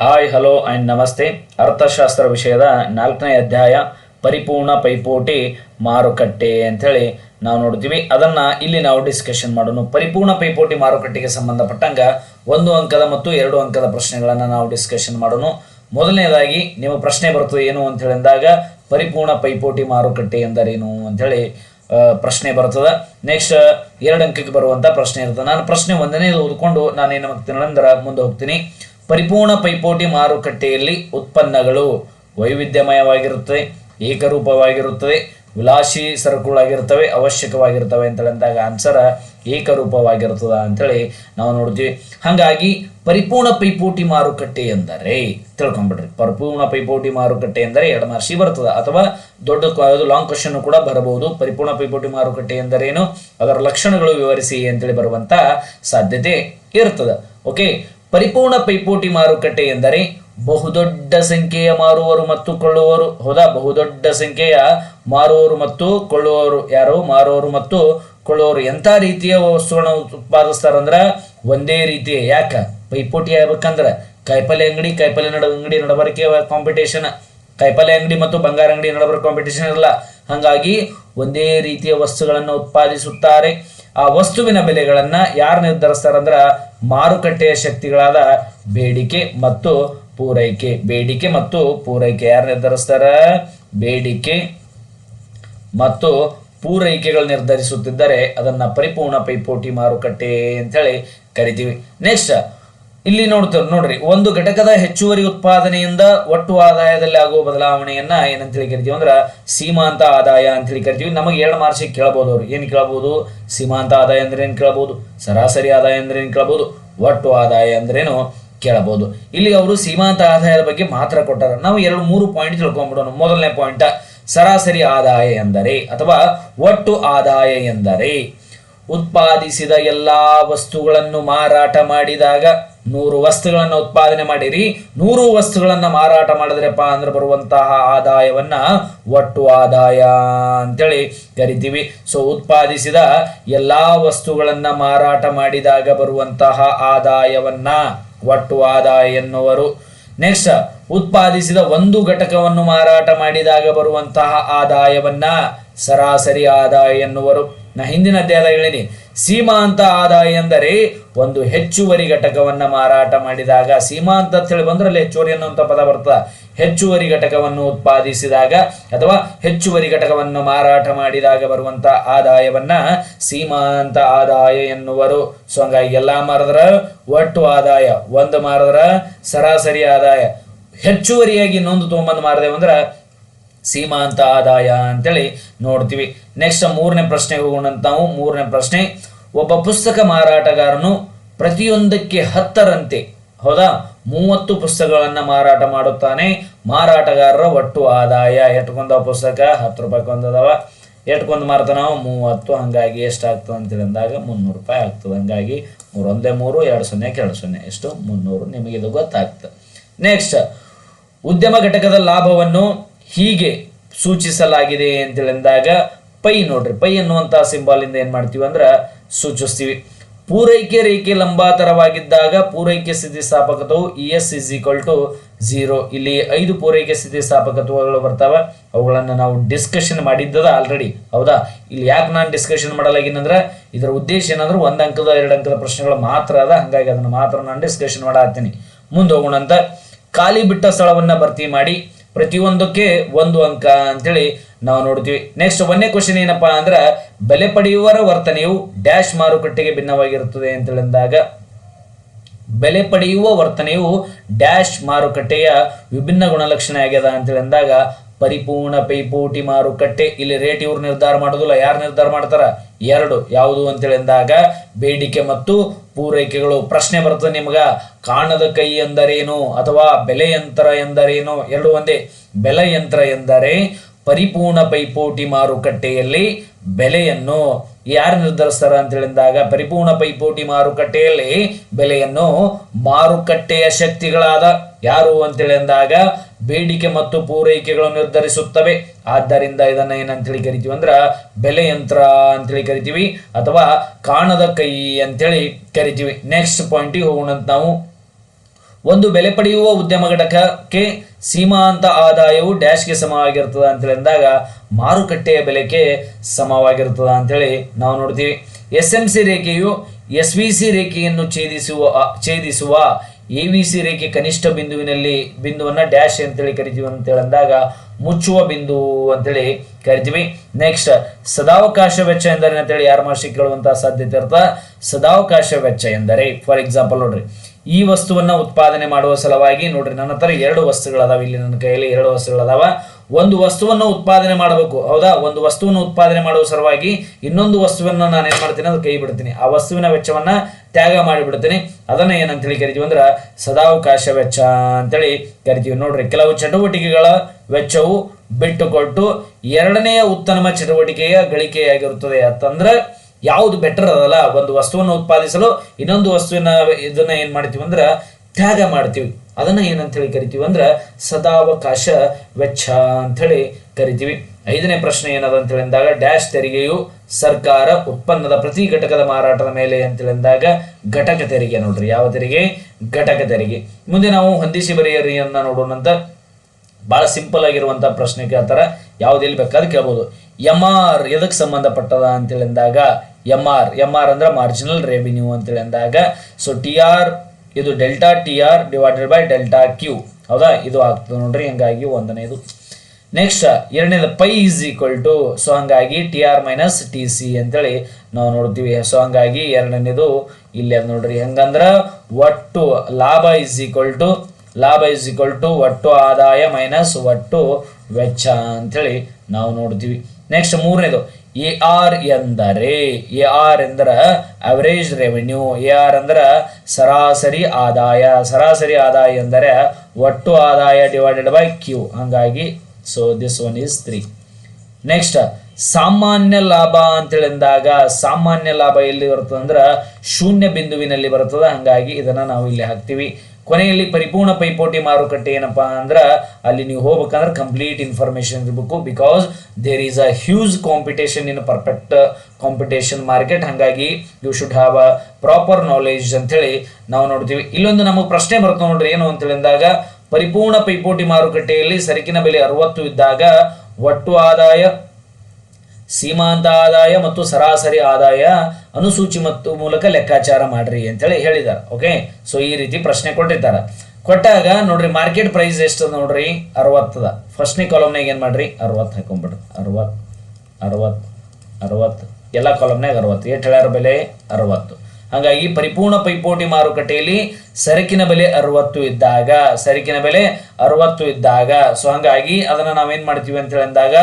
Hi, hello and ನಮಸ್ತೆ. ಅರ್ಥಶಾಸ್ತ್ರ ವಿಷಯದ ನಾಲ್ಕನೇ ಅಧ್ಯಾಯ, ಪರಿಪೂರ್ಣ ಪೈಪೋಟಿ ಮಾರುಕಟ್ಟೆ ಅಂಥೇಳಿ ನಾವು ನೋಡ್ತೀವಿ. ಅದನ್ನು ಇಲ್ಲಿ ನಾವು ಡಿಸ್ಕಷನ್ ಮಾಡೋಣ. ಪರಿಪೂರ್ಣ ಪೈಪೋಟಿ ಮಾರುಕಟ್ಟೆಗೆ ಸಂಬಂಧಪಟ್ಟಂಗ ಒಂದು ಅಂಕದ ಮತ್ತು ಎರಡು ಅಂಕದ ಪ್ರಶ್ನೆಗಳನ್ನು ನಾವು ಡಿಸ್ಕಷನ್ ಮಾಡೋಣ. ಮೊದಲನೇದಾಗಿ ನಿಮ್ಮ ಪ್ರಶ್ನೆ ಬರ್ತದೆ ಏನು ಅಂತ ಹೇಳಿದಾಗ ಪರಿಪೂರ್ಣ ಪೈಪೋಟಿ ಮಾರುಕಟ್ಟೆ ಎಂದರೇನು ಅಂಥೇಳಿ ಪ್ರಶ್ನೆ ಬರ್ತದೆ. ನೆಕ್ಸ್ಟ್ ಎರಡು ಅಂಕಕ್ಕೆ ಬರುವಂಥ ಪ್ರಶ್ನೆ ಇರ್ತದೆ. ನಾನು ಪ್ರಶ್ನೆ ಒಂದನೇ ಓದ್ಕೊಂಡು ನಾನೇನು ಮಾಡ್ತೀನಿ ಅಂದ್ರೆ ಮುಂದೆ ಹೋಗ್ತೀನಿ. ಪರಿಪೂರ್ಣ ಪೈಪೋಟಿ ಮಾರುಕಟ್ಟೆಯಲ್ಲಿ ಉತ್ಪನ್ನಗಳು ವೈವಿಧ್ಯಮಯವಾಗಿರುತ್ತದೆ ಏಕರೂಪವಾಗಿರುತ್ತದೆ ವಿಲಾಸಿ ಸರಕುಗಳಾಗಿರ್ತವೆ ಅವಶ್ಯಕವಾಗಿರ್ತವೆ ಅಂತ ಅಂದಾಗ ಆನ್ಸರ್ ಏಕರೂಪವಾಗಿರ್ತದ ಅಂತೇಳಿ ನಾವು ನೋಡ್ತೀವಿ. ಹಾಗಾಗಿ ಪರಿಪೂರ್ಣ ಪೈಪೋಟಿ ಮಾರುಕಟ್ಟೆ ಎಂದರೆ, ತಿಳ್ಕೊಂಬಿಡ್ರಿ, ಪರಿಪೂರ್ಣ ಪೈಪೋಟಿ ಮಾರುಕಟ್ಟೆ ಎಂದರೆ ಎರಡು ಮಾರ್ಷಿ ಬರ್ತದೆ, ಅಥವಾ ದೊಡ್ಡ ಲಾಂಗ್ ಕ್ವಶನ್ ಕೂಡ ಬರಬಹುದು. ಪರಿಪೂರ್ಣ ಪೈಪೋಟಿ ಮಾರುಕಟ್ಟೆ ಎಂದರೇನು? ಅದರ ಲಕ್ಷಣಗಳು ವಿವರಿಸಿ ಅಂತೇಳಿ ಬರುವಂತ ಸಾಧ್ಯತೆ ಇರ್ತದೆ. ಓಕೆ ಪರಿಪೂರ್ಣ ಪೈಪೋಟಿ ಮಾರುಕಟ್ಟೆ ಎಂದರೆ ಬಹುದೊಡ್ಡ ಸಂಖ್ಯೆಯ ಮಾರುವರು ಮತ್ತು ಕೊಳ್ಳುವರು ಹೌದಾ? ಬಹುದೊಡ್ಡ ಸಂಖ್ಯೆಯ ಮಾರುವವರು ಮತ್ತು ಕೊಳ್ಳುವವರು. ಯಾರು? ಮಾರುವರು ಮತ್ತು ಕೊಳ್ಳುವರು ಎಂಥ ರೀತಿಯ ವಸ್ತುಗಳನ್ನ ಉತ್ಪಾದಿಸ್ತಾರಂದ್ರ ಒಂದೇ ರೀತಿಯ, ಯಾಕ? ಪೈಪೋಟಿ ಆಗ್ಬೇಕಂದ್ರೆ ಕಾಯಿಪಲ್ಲೆ ಅಂಗಡಿ, ಕಾಯಿಪಲ್ಲೆ ನಡ ಅಂಗಡಿ ನಡಬರಿಕೆ ಕಾಂಪಿಟೇಷನ್ ಕಾಯಿಪಲ್ಲೆ ಅಂಗಡಿ ಮತ್ತು ಬಂಗಾರ ಅಂಗಡಿ ನಡಬರ ಕಾಂಪಿಟೇಷನ್ ಇರಲ್ಲ. ಹಾಗಾಗಿ ಒಂದೇ ರೀತಿಯ ವಸ್ತುಗಳನ್ನು ಉತ್ಪಾದಿಸುತ್ತಾರೆ. ಆ ವಸ್ತುವಿನ ಬೆಲೆಗಳನ್ನ ಯಾರು ನಿರ್ಧರಿಸ್ತಾರಂದ್ರ ಮಾರುಕಟ್ಟೆಯ ಶಕ್ತಿಗಳಾದ ಬೇಡಿಕೆ ಮತ್ತು ಪೂರೈಕೆ. ಬೇಡಿಕೆ ಮತ್ತು ಪೂರೈಕೆ ಯಾರು ನಿರ್ಧರಿಸ್ತಾರ? ಬೇಡಿಕೆ ಮತ್ತು ಪೂರೈಕೆಗಳು ನಿರ್ಧರಿಸುತ್ತಿದ್ದರೆ ಅದನ್ನ ಪರಿಪೂರ್ಣ ಪೈಪೋಟಿ ಮಾರುಕಟ್ಟೆ ಅಂತ ಹೇಳಿ ಕರಿತೀವಿ. ನೆಕ್ಸ್ಟ್ ಇಲ್ಲಿ ನೋಡ್ತೇವೆ ನೋಡ್ರಿ, ಒಂದು ಘಟಕದ ಹೆಚ್ಚುವರಿ ಉತ್ಪಾದನೆಯಿಂದ ಒಟ್ಟು ಆದಾಯದಲ್ಲಿ ಆಗುವ ಬದಲಾವಣೆಯನ್ನ ಏನಂತೇಳಿ ಕರಿತೀವಿ ಅಂದ್ರೆ ಸೀಮಾಂತ ಆದಾಯ ಅಂತ ಹೇಳಿ ಕರಿತೀವಿ. ನಮಗೆ ಎರಡು ಮಾರ್ಸಿ ಕೇಳಬಹುದು ಅವ್ರು. ಏನು ಕೇಳಬಹುದು ಸೀಮಾಂತ ಆದಾಯ ಅಂದ್ರೆ ಏನು ಕೇಳಬಹುದು ಸರಾಸರಿ ಆದಾಯ ಅಂದ್ರೆ ಏನು ಕೇಳಬಹುದು ಒಟ್ಟು ಆದಾಯ ಅಂದ್ರೇನು ಕೇಳಬಹುದು ಇಲ್ಲಿ ಅವರು ಸೀಮಾಂತ ಆದಾಯದ ಬಗ್ಗೆ ಮಾತ್ರ ಕೊಟ್ಟಾರ. ನಾವು ಎರಡು, ಮೂರು ಪಾಯಿಂಟ್ ತಿಳ್ಕೊಂಡ್ಬಿಡೋಣ ಮೊದಲನೇ ಪಾಯಿಂಟ್ ಸರಾಸರಿ ಆದಾಯ ಎಂದರೆ, ಅಥವಾ ಒಟ್ಟು ಆದಾಯ ಎಂದರೆ ಉತ್ಪಾದಿಸಿದ ಎಲ್ಲ ವಸ್ತುಗಳನ್ನು ಮಾರಾಟ ಮಾಡಿದಾಗ ನೂರು ವಸ್ತುಗಳನ್ನು ಉತ್ಪಾದನೆ ಮಾಡಿರಿ, ನೂರು ವಸ್ತುಗಳನ್ನು ಮಾರಾಟ ಮಾಡಿದ್ರಪ್ಪ ಅಂದ್ರೆ ಬರುವಂತಹ ಆದಾಯವನ್ನ ಒಟ್ಟು ಆದಾಯ ಅಂತೇಳಿ ಕರಿತೀವಿ. ಸೊ ಉತ್ಪಾದಿಸಿದ ಎಲ್ಲಾ ವಸ್ತುಗಳನ್ನ ಮಾರಾಟ ಮಾಡಿದಾಗ ಬರುವಂತಹ ಆದಾಯವನ್ನ ಒಟ್ಟು ಆದಾಯ ಎನ್ನುವರು. ನೆಕ್ಸ್ಟ್ ಉತ್ಪಾದಿಸಿದ ಒಂದು ಘಟಕವನ್ನು ಮಾರಾಟ ಮಾಡಿದಾಗ ಬರುವಂತಹ ಆದಾಯವನ್ನ ಸರಾಸರಿ ಆದಾಯ ಎನ್ನುವರು. ನಾ ಹಿಂದಿನ ಅಧ್ಯಾಯ ಹೇಳಿನಿ. ಸೀಮಾಂತ ಆದಾಯ ಎಂದರೆ ಒಂದು ಹೆಚ್ಚುವರಿ ಘಟಕವನ್ನ ಮಾರಾಟ ಮಾಡಿದಾಗ, ಸೀಮಾಂತ ಅಂತ ಹೇಳಿ ಬಂದ್ರಲ್ಲಿ ಹೆಚ್ಚುವರಿ ಅನ್ನುವಂಥ ಪದ ಬರ್ತದ. ಹೆಚ್ಚುವರಿ ಘಟಕವನ್ನು ಉತ್ಪಾದಿಸಿದಾಗ ಅಥವಾ ಹೆಚ್ಚುವರಿ ಘಟಕವನ್ನು ಮಾರಾಟ ಮಾಡಿದಾಗ ಬರುವಂತ ಆದಾಯವನ್ನ ಸೀಮಾಂತ ಆದಾಯ ಎನ್ನುವರು. ಸೊ ಹಂಗಾಗಿ ಎಲ್ಲಾ ಮಾರಿದ್ರ? ಒಟ್ಟು ಆದಾಯ. ಒಂದು ಮಾರದ್ರ? ಸರಾಸರಿ ಆದಾಯ. ಹೆಚ್ಚುವರಿಯಾಗಿ ಇನ್ನೊಂದು ತೊಗೊಂಬಂದು ಮಾರದೇವು ಸೀಮಾಂತ ಆದಾಯ ಅಂತೇಳಿ ನೋಡ್ತೀವಿ. ನೆಕ್ಸ್ಟ್ ಮೂರನೇ ಪ್ರಶ್ನೆ ಹೋಗೋಣಂತ ನಾವು. ಮೂರನೇ ಪ್ರಶ್ನೆ, ಒಬ್ಬ ಪುಸ್ತಕ ಮಾರಾಟಗಾರನು ಪ್ರತಿಯೊಂದಕ್ಕೆ ಹತ್ತರಂತೆ, ಹೌದಾ? ಮೂವತ್ತು ಪುಸ್ತಕಗಳನ್ನು ಮಾರಾಟ ಮಾಡುತ್ತಾನೆ. ಮಾರಾಟಗಾರರ ಒಟ್ಟು ಆದಾಯ ಎಟ್ಕೊಂಡ ಪುಸ್ತಕ? ಹತ್ತು ರೂಪಾಯಿ ಕೊಂದದವ. ಎಟ್ಕೊಂಡು ಮಾರ್ತಾನ? ನಾವು ಮೂವತ್ತು. ಹಂಗಾಗಿ ಎಷ್ಟಾಗ್ತದೆ ಅಂತ ಅಂದಾಗ ಮುನ್ನೂರು ರೂಪಾಯಿ ಆಗ್ತದೆ. ಹಂಗಾಗಿ ಮೂರೊಂದೇ ಮೂರು, ಎರಡು ಸೊನ್ನೆ ಎರಡು ಸೊನ್ನೆ. ಎಷ್ಟು? ಮುನ್ನೂರು. ನಿಮಗೆ ಇದು ಗೊತ್ತಾಗ್ತದೆ. ನೆಕ್ಸ್ಟ್ ಉದ್ಯಮ ಘಟಕದ ಲಾಭವನ್ನು ಹೀಗೆ ಸೂಚಿಸಲಾಗಿದೆ ಅಂತೇಳಿದಾಗ ಪೈ ನೋಡ್ರಿ, ಪೈ ಅನ್ನುವಂಥ ಸಿಂಬಾಲಿಂದ ಏನ್ ಮಾಡ್ತೀವಿ ಅಂದ್ರೆ ಸೂಚಿಸ್ತೀವಿ. ಪೂರೈಕೆ ರೇಖೆ ಲಂಬಾತರವಾಗಿದ್ದಾಗ ಪೂರೈಕೆ ಸ್ಥಿತಿಸ್ಥಾಪಕತ್ವವು E S is equal to zero ಇಲ್ಲಿ ಐದು ಪೂರೈಕೆ ಸ್ಥಿತಿಸ್ಥಾಪಕತ್ವಗಳು ಬರ್ತಾವೆ. ಅವುಗಳನ್ನು ನಾವು ಡಿಸ್ಕಷನ್ ಮಾಡಿದ್ದದ ಆಲ್ರೆಡಿ ಹೌದಾ? ಇಲ್ಲಿ ಯಾಕೆ ನಾನು ಡಿಸ್ಕಷನ್ ಮಾಡಲಾಗಿನಂದ್ರೆ ಇದರ ಉದ್ದೇಶ ಏನಂದ್ರೆ ಒಂದು ಅಂಕದ, ಎರಡು ಅಂಕದ ಪ್ರಶ್ನೆಗಳು ಮಾತ್ರ ಅದ. ಹಂಗಾಗಿ ಅದನ್ನು ಮಾತ್ರ ನಾನು ಡಿಸ್ಕಷನ್ ಮಾಡಾತೀನಿ ಮುಂದೆ ಹೋಗೋಣ ಅಂತ ಖಾಲಿ ಬಿಟ್ಟ ಸ್ಥಳವನ್ನು ಭರ್ತಿ ಮಾಡಿ. ಪ್ರತಿಯೊಂದಕ್ಕೆ ಒಂದು ಅಂಕ ಅಂತೇಳಿ ನಾವು ನೋಡ್ತೀವಿ. ನೆಕ್ಸ್ಟ್ ಒಂದನೇ ಕ್ವಶನ್ ಏನಪ್ಪಾ ಅಂದ್ರೆ, ಬೆಲೆ ಪಡೆಯುವರ ವರ್ತನೆಯು ಡ್ಯಾಶ್ ಮಾರುಕಟ್ಟೆಗೆ ಭಿನ್ನವಾಗಿರುತ್ತದೆ ಅಂತೇಳಿ ಅಂದಾಗ, ಬೆಲೆ ಪಡೆಯುವ ವರ್ತನೆಯು ಡ್ಯಾಶ್ ಮಾರುಕಟ್ಟೆಯ ವಿಭಿನ್ನ ಗುಣಲಕ್ಷಣ ಆಗ್ಯದ ಅಂತೇಳಿ ಅಂದಾಗ ಪರಿಪೂರ್ಣ ಪೈಪೋಟಿ ಮಾರುಕಟ್ಟೆ. ಇಲ್ಲಿ ರೇಟ್ ಇವ್ರು ನಿರ್ಧಾರ ಮಾಡೋದಿಲ್ಲ. ಯಾರು ನಿರ್ಧಾರ ಮಾಡ್ತಾರ? ಎರಡು. ಯಾವುದು ಅಂತೇಳಿದಾಗ ಬೇಡಿಕೆ ಮತ್ತು ಪೂರೈಕೆಗಳು. ಪ್ರಶ್ನೆ ಬರ್ತದೆ ನಿಮ್ಗೆ. ಕಾಣದ ಕೈ ಎಂದರೇನು ಅಥವಾ ಬೆಲೆ ಯಂತ್ರ ಎಂದರೇನು? ಎರಡು ಒಂದೇ. ಬೆಲೆ ಯಂತ್ರ ಎಂದರೆ ಪರಿಪೂರ್ಣ ಪೈಪೋಟಿ ಮಾರುಕಟ್ಟೆಯಲ್ಲಿ ಬೆಲೆಯನ್ನು ಯಾರು ನಿರ್ಧರಿಸ್ತಾರ ಅಂತ ಹೇಳಿದಾಗ ಪರಿಪೂರ್ಣ ಪೈಪೋಟಿ ಮಾರುಕಟ್ಟೆಯಲ್ಲಿ ಬೆಲೆಯನ್ನು ಮಾರುಕಟ್ಟೆಯ ಶಕ್ತಿಗಳಾದ ಯಾರು ಅಂತೇಳಿ ಅಂದಾಗ ಬೇಡಿಕೆ ಮತ್ತು ಪೂರೈಕೆಗಳು ನಿರ್ಧರಿಸುತ್ತವೆ. ಆದ್ದರಿಂದ ಇದನ್ನ ಏನಂತೇಳಿ ಕರಿತೀವಿ ಅಂದ್ರೆ ಬೆಲೆ ಯಂತ್ರ ಅಂತೇಳಿ ಕರಿತೀವಿ ಅಥವಾ ಕಾಣದ ಕೈ ಅಂತೇಳಿ ಕರಿತೀವಿ. ನೆಕ್ಸ್ಟ್ ಪಾಯಿಂಟಿಗೆ ಹೋಗೋಣ ನಾವು. ಒಂದು ಬೆಲೆ ಪಡೆಯುವ ಉದ್ಯಮ ಘಟಕಕ್ಕೆ ಸೀಮಾಂತ ಆದಾಯವು ಡ್ಯಾಶ್ಗೆ ಸಮವಾಗಿರ್ತದ ಅಂತೇಳಿ ಅಂದಾಗ ಮಾರುಕಟ್ಟೆಯ ಬೆಲೆಗೆ ಸಮವಾಗಿರ್ತದ ಅಂತೇಳಿ ನಾವು ನೋಡ್ತೀವಿ. ಎಸ್ ಎಂ ಸಿ ರೇಖೆಯು ಎಸ್ ವಿ ಸಿ ರೇಖೆಯನ್ನು ಛೇದಿಸುವ ಛೇದಿಸುವ ಎ ವಿ ಸಿ ರೇಖೆ ಕನಿಷ್ಠ ಬಿಂದುವಿನಲ್ಲಿ, ಬಿಂದುವನ್ನ ಡ್ಯಾಶ್ ಅಂತೇಳಿ ಕರಿತೀವಿ ಅಂತೇಳಿ ಅಂದಾಗ ಮುಚ್ಚುವ ಬಿಂದು ಅಂತೇಳಿ ಕರಿತೀವಿ. ನೆಕ್ಸ್ಟ್, ಸದಾವಕಾಶ ವೆಚ್ಚ ಎಂದರೆ ಅಂತೇಳಿ ಯಾರು ಮಾರ್ಷಿ ಕೇಳುವಂತಹ ಸಾಧ್ಯತೆ ಇರ್ತ ಸದಾವಕಾಶ ವೆಚ್ಚ ಎಂದರೆ, ಫಾರ್ ಎಕ್ಸಾಂಪಲ್ ನೋಡ್ರಿ ಈ ವಸ್ತುವನ್ನ ಉತ್ಪಾದನೆ ಮಾಡುವ ಸಲುವಾಗಿ, ನೋಡ್ರಿ ನನ್ನ ಹತ್ರ ಎರಡು ವಸ್ತುಗಳದಾವ, ಇಲ್ಲಿ ನನ್ನ ಕೈಯಲ್ಲಿ ಎರಡು ವಸ್ತುಗಳದಾವ. ಒಂದು ವಸ್ತುವನ್ನು ಉತ್ಪಾದನೆ ಮಾಡಬೇಕು, ಹೌದಾ? ಒಂದು ವಸ್ತುವನ್ನು ಉತ್ಪಾದನೆ ಮಾಡುವ ಸಲುವಾಗಿ ಇನ್ನೊಂದು ವಸ್ತುವನ್ನು ನಾನು ಏನು ಮಾಡ್ತೀನಿ, ಅದು ಕೈ ಬಿಡ್ತೀನಿ. ಆ ವಸ್ತುವಿನ ವೆಚ್ಚವನ್ನ ತ್ಯಾಗ ಮಾಡಿಬಿಡ್ತೀನಿ. ಅದನ್ನ ಏನಂತೇಳಿ ಕರಿತೀವಿ ಅಂದ್ರೆ, ಸದಾವಕಾಶ ವೆಚ್ಚ ಅಂತೇಳಿ ಕರಿತೀವಿ. ನೋಡ್ರಿ, ಕೆಲವು ಚಟುವಟಿಕೆಗಳ ವೆಚ್ಚವು ಬಿಟ್ಟುಕೊಟ್ಟು ಎರಡನೆಯ ಉತ್ತಮ ಚಟುವಟಿಕೆಯ ಗಳಿಕೆಯಾಗಿರುತ್ತದೆ. ಅಂತಂದ್ರೆ ಯಾವುದು ಬೆಟರ್ ಅದಲ್ಲ? ಒಂದು ವಸ್ತುವನ್ನು ಉತ್ಪಾದಿಸಲು ಇನ್ನೊಂದು ವಸ್ತುವಿನ ಇದನ್ನ ಏನ್ ಮಾಡ್ತೀವಿ ಅಂದ್ರೆ ತ್ಯಾಗ ಮಾಡ್ತೀವಿ. ಅದನ್ನ ಏನಂತೇಳಿ ಕರಿತೀವಿ ಅಂದ್ರೆ ಸದಾವಕಾಶ ವೆಚ್ಚ ಅಂತ ಹೇಳಿ ಕರಿತೀವಿ. ಐದನೇ ಪ್ರಶ್ನೆ ಏನದ ಅಂತ ಹೇಳಿದಾಗ, ಡ್ಯಾಶ್ ತೆರಿಗೆಯು ಸರ್ಕಾರ ಉತ್ಪನ್ನದ ಪ್ರತಿ ಘಟಕದ ಮಾರಾಟದ ಮೇಲೆ ಅಂತ ಹೇಳಿದಾಗ, ಘಟಕ ತೆರಿಗೆ ನೋಡ್ರಿ. ಯಾವ ತೆರಿಗೆ? ಘಟಕ ತೆರಿಗೆ. ಮುಂದೆ ನಾವು ಹೊಂದಿಸಿ ಬರೆಯರಿಯನ್ನ ನೋಡೋಣಂತ ಬಹಳ ಸಿಂಪಲ್ ಆಗಿರುವಂತಹ ಪ್ರಶ್ನೆ ಕೇಳ್ತಾರ ಯಾವ್ದು ಬೇಕಾದ್ರೆ ಕೇಳ್ಬೋದು. ಎಂ ಆರ್ ಎದಕ್ಕೆ ಸಂಬಂಧಪಟ್ಟದ ಅಂತ ಅಂದಾಗ ಎಂ ಆರ್ ಎಂ ಆರ್ ಅಂದ್ರೆ ಮಾರ್ಜಿನಲ್ ರೆವಿನ್ಯೂ ಅಂತೇಳಿ ಅಂದಾಗ ಸೊ ಟಿ ಆರ್ ಇದು delta T R divided by delta Q ಹೌದಾ? ಇದು ಆಗ್ತದೆ ನೋಡ್ರಿ, ಹಂಗಾಗಿ ಒಂದನೇದು. ನೆಕ್ಸ್ಟ್ ಎರಡನೇದು pi is equal to so ಹಂಗಾಗಿ T R minus T C ಅಂತೇಳಿ ನಾವು ನೋಡ್ತೀವಿ. ಸೊ ಹಂಗಾಗಿ ಎರಡನೇದು ಇಲ್ಲಿ ಅದು ನೋಡ್ರಿ. ಹೆಂಗಂದ್ರೆ ಒಟ್ಟು ಲಾಭ ಇಸ್ ಈಕ್ವಲ್ ಟು ಲಾಭ ಇಸ್ ಈಕ್ವಲ್ ಟು ಒಟ್ಟು ಆದಾಯ ಮೈನಸ್ ಒಟ್ಟು ವೆಚ್ಚ ಅಂತೇಳಿ ನಾವು ನೋಡ್ತೀವಿ. ನೆಕ್ಸ್ಟ್ ಮೂರನೇದು ಎ ಆರ್ ಎಂದರೆ, ಎ ಆರ್ ಎಂದ್ರೆ ಅವರೇಜ್ ರೆವೆನ್ಯೂ ಎ ಆರ್ ಅಂದ್ರ ಸರಾಸರಿ ಆದಾಯ. ಸರಾಸರಿ ಆದಾಯ ಎಂದರೆ ಒಟ್ಟು ಆದಾಯ ಡಿವೈಡೆಡ್ ಬೈ ಕ್ಯೂ ಹಂಗಾಗಿ so this one is three next ಸಾಮಾನ್ಯ ಲಾಭ ಅಂತೇಳಿದಾಗ, ಸಾಮಾನ್ಯ ಲಾಭ ಎಲ್ಲಿ ಬರ್ತದೆ ಅಂದ್ರೆ ಶೂನ್ಯ ಬಿಂದುವಿನಲ್ಲಿ ಬರ್ತದೆ ಹಂಗಾಗಿ, ಇದನ್ನು ನಾವು ಇಲ್ಲಿ ಹಾಕ್ತಿವಿ. ಕೊನೆಯಲ್ಲಿ ಪರಿಪೂರ್ಣ ಪೈಪೋಟಿ ಮಾರುಕಟ್ಟೆ ಏನಪ್ಪಾ ಅಂದ್ರೆ ಅಲ್ಲಿ ನೀವು ಹೋಗ್ಬೇಕಂದ್ರೆ ಕಂಪ್ಲೀಟ್ ಇನ್ಫಾರ್ಮೇಶನ್ ಇರಬೇಕು because there is a huge competition in perfect competition market ಹಂಗಾಗಿ you should have a proper knowledge ಅಂತೇಳಿ ನಾವು ನೋಡ್ತೀವಿ. ಇಲ್ಲೊಂದು ನಮಗೆ ಪ್ರಶ್ನೆ ಬರುತ್ತೆ ನೋಡ್ರಿ, ಏನು ಅಂತೇಳಿ ಅಂದಾಗ ಪರಿಪೂರ್ಣ ಪೈಪೋಟಿ ಮಾರುಕಟ್ಟೆಯಲ್ಲಿ ಸರಕಿನ ಬೆಲೆ ಅರವತ್ತು ಇದ್ದಾಗ, ಒಟ್ಟು ಆದಾಯ ಸೀಮಾಂತ ಆದಾಯ ಮತ್ತು ಸರಾಸರಿ ಆದಾಯ ಅನುಸೂಚಿ ಮತ್ತು ಮೂಲಕ ಲೆಕ್ಕಾಚಾರ ಮಾಡ್ರಿ ಅಂತೇಳಿ ಹೇಳಿದ್ದಾರೆ ಓಕೆ ಸೊ ಈ ರೀತಿ ಪ್ರಶ್ನೆ ಕೊಟ್ಟಿದ್ದಾರೆ. ಕೊಟ್ಟಾಗ ನೋಡ್ರಿ ಮಾರ್ಕೆಟ್ ಪ್ರೈಸ್ ಎಷ್ಟು ನೋಡ್ರಿ? ಅರವತ್ತದ. ಫಸ್ಟ್ನೇ ಕಾಲಮ್ನಾಗ ಏನು ಮಾಡ್ರಿ? ಅರವತ್ತು ಹಾಕೊಂಡ್ಬಿಡ್ರಿ ಅರವತ್ತು ಅರವತ್ತು ಅರವತ್ತು. ಎಲ್ಲ ಕಾಲಮ್ನಾಗ ಅರವತ್ತು. ಏಟ್ ಹೇಳ್ಯಾರ ಬೆಲೆ? ಅರವತ್ತು. ಹಾಗಾಗಿ ಪರಿಪೂರ್ಣ ಪೈಪೋಟಿ ಮಾರುಕಟ್ಟೆಯಲ್ಲಿ ಸರಕಿನ ಬೆಲೆ ಅರವತ್ತು ಇದ್ದಾಗ, ಸರಕಿನ ಬೆಲೆ ಅರವತ್ತು ಇದ್ದಾಗ ಸೊ ಹಂಗಾಗಿ ಅದನ್ನ ನಾವೇನು ಮಾಡ್ತೀವಿ ಅಂತ ಹೇಳಿದಾಗ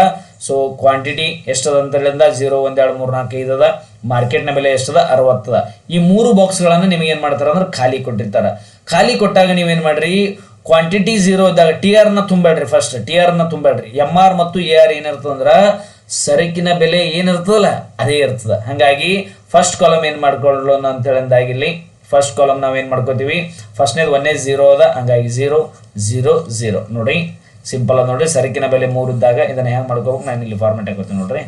ಸೊ ಕ್ವಾಂಟಿಟಿ ಎಷ್ಟದ ಅಂತ ಹೇಳಿದ ಜೀರೋ ಒಂದ್, ಎರಡು, ಮೂರು, ನಾಲ್ಕು, ಐದು ಅದ. ಮಾರ್ಕೆಟ್ನ ಬೆಲೆ ಎಷ್ಟದ? ಅರವತ್ತದ ಈ ಮೂರು ಬಾಕ್ಸ್ಗಳನ್ನು ನಿಮಗೆ ಏನು ಮಾಡ್ತಾರ ಅಂದ್ರೆ ಖಾಲಿ ಕೊಟ್ಟಿರ್ತಾರೆ. ಖಾಲಿ ಕೊಟ್ಟಾಗ ನೀವೇನು ಮಾಡ್ರಿ? ಕ್ವಾಂಟಿಟಿ ಜೀರೋ ಇದ್ದಾಗ ಟಿ ಆರ್ನ ತುಂಬಬೇಡ್ರಿ ಫಸ್ಟ್ ಟಿ ಆರ್ನ ನ ತುಂಬಬೇಡ್ರಿ. ಎಂ ಆರ್ ಮತ್ತು ಎ ಆರ್ ಏನಿರ್ತದಂದ್ರ ಸರಕಿನ ಬೆಲೆ ಏನಿರ್ತದಲ್ಲ, ಅದೇ ಇರ್ತದೆ. ಹಾಗಾಗಿ ಫಸ್ಟ್ ಕಾಲಮ್ ಏನು ಮಾಡ್ಕೊಳ್ಳೋಣ ಅಂತ ಹೇಳಿದಾಗ ಇಲ್ಲಿ ಫಸ್ಟ್ ಕಾಲಮ್ ನಾವೇನು ಮಾಡ್ಕೊತೀವಿ? ಮಾಡ್ಕೋತೀವಿ ಫಸ್ಟ್ನೇದು ಒಂದೇ ಝೀರೋ ಅದ. ಹಂಗಾಗಿ ಝೀರೋ ಝೀರೋ ಝೀರೋ ನೋಡಿ. ಸಿಂಪಲ್ ಅದು ನೋಡ್ರಿ, ಸರಕಿನ ಬೆಲೆ ಮೂರು ಇದ್ದಾಗ ಇದನ್ನ ಹೆಂಗೆ ಮಾಡ್ಕೋಬೇಕು? ನಾನು ಇಲ್ಲಿ ಫಾರ್ಮೆಟ್ ಹಾಕೋತೀನಿ ನೋಡ್ರಿ.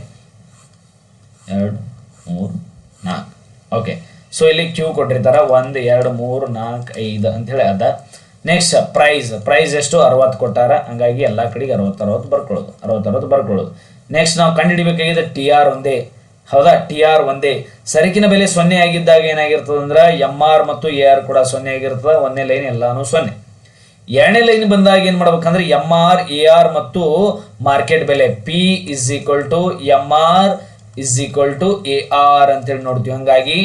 ಎರಡು, ಮೂರು, ನಾಲ್ಕು. ಓಕೆ ಸೊ ಇಲ್ಲಿ ಕ್ಯೂ ಕೊಟ್ಟಿರ್ತಾರೆ. ಒಂದು, ಎರಡು, ಮೂರು, ನಾಲ್ಕು, ಐದು ಅಂತೇಳಿ ಅದ ನೆಕ್ಸ್ಟ್ ಪ್ರೈಸ್ ಪ್ರೈಸ್ ಎಷ್ಟು? ಅರವತ್ತು ಕೊಟ್ಟಾರ. ಹಂಗಾಗಿ ಎಲ್ಲ ಕಡೆಗೆ ಅರವತ್ತು ಅರವತ್ತು ಬರ್ಕೊಳ್ಳೋದು. ಅರವತ್ತು ಅರವತ್ತು ಬರ್ಕೊಳ್ಳೋದು. ನೆಕ್ಸ್ಟ್ ನಾವು ಕಂಡುಹಿಡಿಬೇಕಾಗಿದೆ ಟಿ ಆರ್ ಒಂದೇ. ಹೌದಾ? ಟಿ ಆರ್ ಒಂದೇ. ಸರಕಿನ ಬೆಲೆ ಸೊನ್ನೆ ಆಗಿದ್ದಾಗ ಏನಾಗಿರ್ತದೆ ಅಂದ್ರೆ ಎಂ ಆರ್ ಮತ್ತು ಎ ಆರ್ ಕೂಡ ಸೊನ್ನೆ ಆಗಿರ್ತದೆ. ಒಂದೇ ಲೈನ್ ಎಲ್ಲಾನು ಸೊನ್ನೆ. ಎರಡನೇ ಲೈನ್ ಬಂದಾಗ ಏನ್ ಮಾಡ್ಬೇಕಂದ್ರೆ ಎಂ ಆರ್ ಎ ಆರ್ ಮತ್ತು ಮಾರ್ಕೆಟ್ ಬೆಲೆ. P is equal to M R is equal to A R ಅಂತೇಳಿ ನೋಡ್ತೀವಿ. ಹಂಗಾಗಿ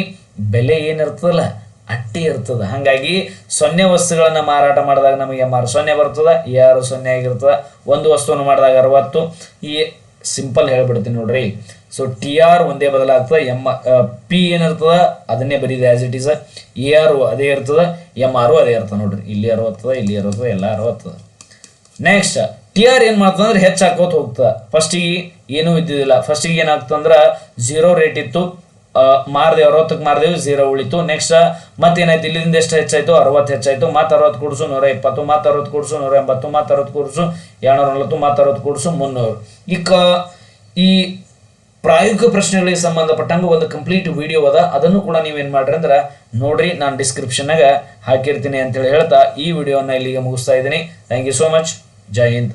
ಬೆಲೆ ಏನಿರ್ತದಲ್ಲ, ಅಟ್ಟಿ ಇರ್ತದ. ಹಂಗಾಗಿ ಸೊನ್ನೆ ವಸ್ತುಗಳನ್ನ ಮಾರಾಟ ಮಾಡಿದಾಗ ನಮಗೆ ಎಂ ಆರ್ ಸೊನ್ನೆ ಬರ್ತದ ಎ ಆರ್ ಸೊನ್ನೆ ಆಗಿರ್ತದ. ಒಂದು ವಸ್ತುವನ್ನು ಮಾಡಿದಾಗ ಅರವತ್ತು. ಈ ಸಿಂಪಲ್ ಹೇಳ್ಬಿಡ್ತೀನಿ ನೋಡ್ರಿ. ಸೊ ಟಿ ಆರ್ ಒಂದೇ ಬದಲಾಗ್ತದೆ ಎಂ ಪಿ ಏನಿರ್ತದ, ಅದನ್ನೇ ಬರೀದೆ as it is A R ಅದೇ ಇರ್ತದೆ ಎಂ ಆರು ಅದೇ ಇರ್ತದೆ ನೋಡ್ರಿ. ಇಲ್ಲಿ ಅರವತ್ತದ ಇಲ್ಲಿ ಅರವತ್ತದ ಎಲ್ಲ ಅರವತ್ತದ ನೆಕ್ಸ್ಟ್ ಟಿ ಆರ್ ಏನು ಮಾಡ್ತದೆ ಅಂದ್ರೆ ಹೆಚ್ಚಾಕೋತ ಹೋಗ್ತದ. ಫಸ್ಟಿಗೆ ಏನೂ ಇದ್ದಿದ್ದಿಲ್ಲ. ಫಸ್ಟಿಗೆ ಏನಾಗ್ತಂದ್ರೆ ಝೀರೋ ರೇಟ್ ಇತ್ತು. ಮಾರ್ದೇವ್, ಅರವತ್ತಕ್ಕೆ ಮಾರ್ದೇವು ಝೀರೋ ಉಳಿತು. ನೆಕ್ಸ್ಟ್ ಮತ್ತೇನಾಯ್ತು? ಇಲ್ಲಿಂದ ಎಷ್ಟು ಹೆಚ್ಚಾಯಿತು? ಅರವತ್ತು ಹೆಚ್ಚಾಯಿತು. ಮತ್ತು ಅರವತ್ತು ಕೂಡಿಸು, ನೂರ ಇಪ್ಪತ್ತು ಮತ್ತೆ ಅರವತ್ತು ಕೂಡಿಸು, ನೂರ ಎಂಬತ್ತು. ಮತ್ತು ಅರವತ್ತು ಕೂಡಿಸು ಎರಡ್ನೂರ ನಲವತ್ತು. ಮತ್ತೆ ಅರವತ್ತು ಕೂಡಿಸು, ಮುನ್ನೂರು. ಈಗ ಈ ಪ್ರಾಯೋಗಿಕ ಪ್ರಶ್ನೆಗಳಿಗೆ ಸಂಬಂಧಪಟ್ಟಂಗೆ ಒಂದು ಕಂಪ್ಲೀಟ್ ವಿಡಿಯೋ ಅದ. ಅದನ್ನು ಕೂಡ ನೀವೇನು ಮಾಡ್ರಿ ಅಂದ್ರೆ ನೋಡ್ರಿ, ನಾನು ಡಿಸ್ಕ್ರಿಪ್ಷನ್ನಾಗ ಹಾಕಿರ್ತೀನಿ ಅಂತೇಳಿ ಹೇಳ್ತಾ ಈ ವಿಡಿಯೋನ ಇಲ್ಲಿಗೆ ಮುಗಿಸ್ತಾ ಇದ್ದೀನಿ. Thank you so much Jai Hind